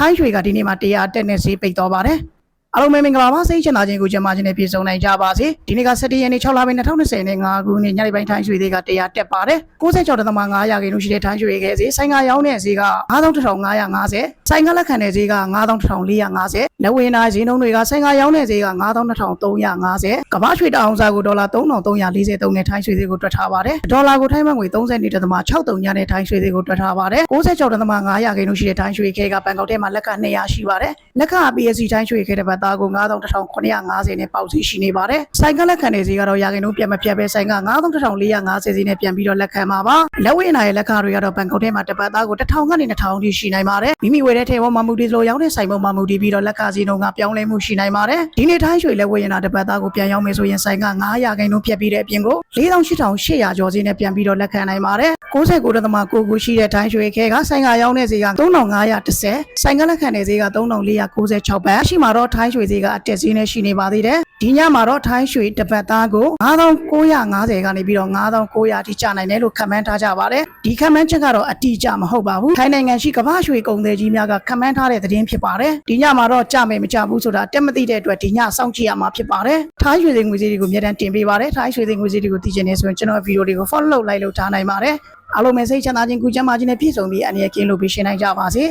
ထိုင်းရွှေကဒီနေ့မှာ100တက်နဲ့ဈေးပိတ်သွားပါတယ် အားလုံးပဲမင်္ဂလာပါစိတ်ချမ်းသာခြင်းကိုကြံပါခြင်းနဲ့ပြည့်စုံနိုင်ကြပါစေဒီနေ့က17ရက်နေ့6လပိုင်း2020နဲ့5ခုနှစ်ညနေပိုင်းထိုင်းရွှေသေးက100တက်ပါတယ်96.5ရာခိုင်နှုန်းရှိတဲ့ထိုင်းရွှေရဲ့ဈေးဆိုင်ကရောင်းတဲ့ဈေးက9550ဆိုင်ကလက်ခံတဲ့ဈေးက9450လက်ဝင်းသားဈေးနှုန်းတွေကဆိုင်ကရောင်းတဲ့ဈေးက9350ကမ္ဘာရွှေတအောင်စားကိုဒေါ်လာ3343နဲ့ထိုင်းရွှေဈေးကိုတွက်ထားပါတယ်ဒေါ်လာကိုထိုင်းဘတ်ငွေ32.63ညနဲ့ထိုင်းရွှေဈေးကိုတွက်ထားပါတယ်96.5ရာခိုင်နှုန်းရှိတဲ့ထိုင်းရွှေခဲကဘန်ကောက်ထဲမှာလက်က200ရှိပါတယ်လက်ခ PSC ထိုင်းရွှေခဲတဲ့ဘတ်သားကို9150နဲ့ပေါက်စီရှိနေပါတယ်ဆိုင်ကလက်ခံတဲ့ဈေးကတော့ရာခိုင်နှုန်းပြတ်မပြတ်ပဲဆိုင်က9450ဈေးနဲ့ပြန်ပြီးတော့လက်ခံပါပါလက်ဝင်းနာရဲ့လက်ခတွေကတော့ဘန်ကောက်ထဲမှာတစ်ပတ်သားကို1000ကနေ2000ထိရှိနိုင်ပါတယ်မိမိဝယ်တဲ့ထဲပေါ်မှာမူတည်လို့ရောင်းတဲ့ဆိုင်ပေါ်မှာမူတည်ပြီးတော့လက်ခဈေးနှုန်းကပြောင်းလဲမှုရှိနိုင်ပါတယ်ဒီနေ့ထိုင်းရွှေလက်ဝင်းနာတစ်ပတ်သားကိုပြန်ရောင်းမယ်ဆိုရင်ဆိုင်က900ရာခိုင်နှုန်းပြတ်ပြီးတဲ့အပြင်ကို4800ကျော်ဈေးနဲ့ပြန်ပြီးတော့လက်ခံနိုင်ပါတယ်69.9ခုရှိတဲ့ထိုင်းရွှေခဲကဆိုင်ကရောင်းတဲ့ဈေးက3510ဆိုင်ကလက်ခံတဲ့ဈေးက3496ဘတ်ရှိမှာတော့ထိုင်းရွှေဈေးကအတက်ဈေးနဲ့ရှိနေပါသေးတယ်ဒီညမှာတော့ထိုင်းရွှေတစ်ပတ်သားကို9950ကနေပြီးတော့9900ထိကျနိုင်တယ်လို့ခန့်မှန်းထားကြပါတယ်ဒီခန့်မှန်းချက်ကတော့အတိအကျမဟုတ်ပါဘူးထိုင်းနိုင်ငံရှိကမ္ဘာရွှေကုန်သည်ကြီးများကခန့်မှန်းထားတဲ့သတင်းဖြစ်ပါတယ်ဒီညမှာတော့ကြမယ်မကြဘူးဆိုတာတက်မသိတဲ့အတွက်ဒီညစောင့်ကြည့်ရမှာဖြစ်ပါတယ်ထိုင်းရွှေဈေးငွေဈေးတွေကိုအများတန်းတင်ပေးပါတယ်ထိုင်းရွှေဈေးငွေဈေးတွေကိုသိချင်နေဆိုရင်ကျွန်တော်ဗီဒီယိုတွေကို follow လုပ်လိုက်လို့ထားနိုင်ပါတယ်အားလုံးပဲစိတ်ချမ်းသာခြင်းကုချမ်းသာခြင်းနဲ့ပြည့်စုံပြီးအနေနဲ့ကင်းလို့ပြီးရှင်းနိုင်ကြပါစေ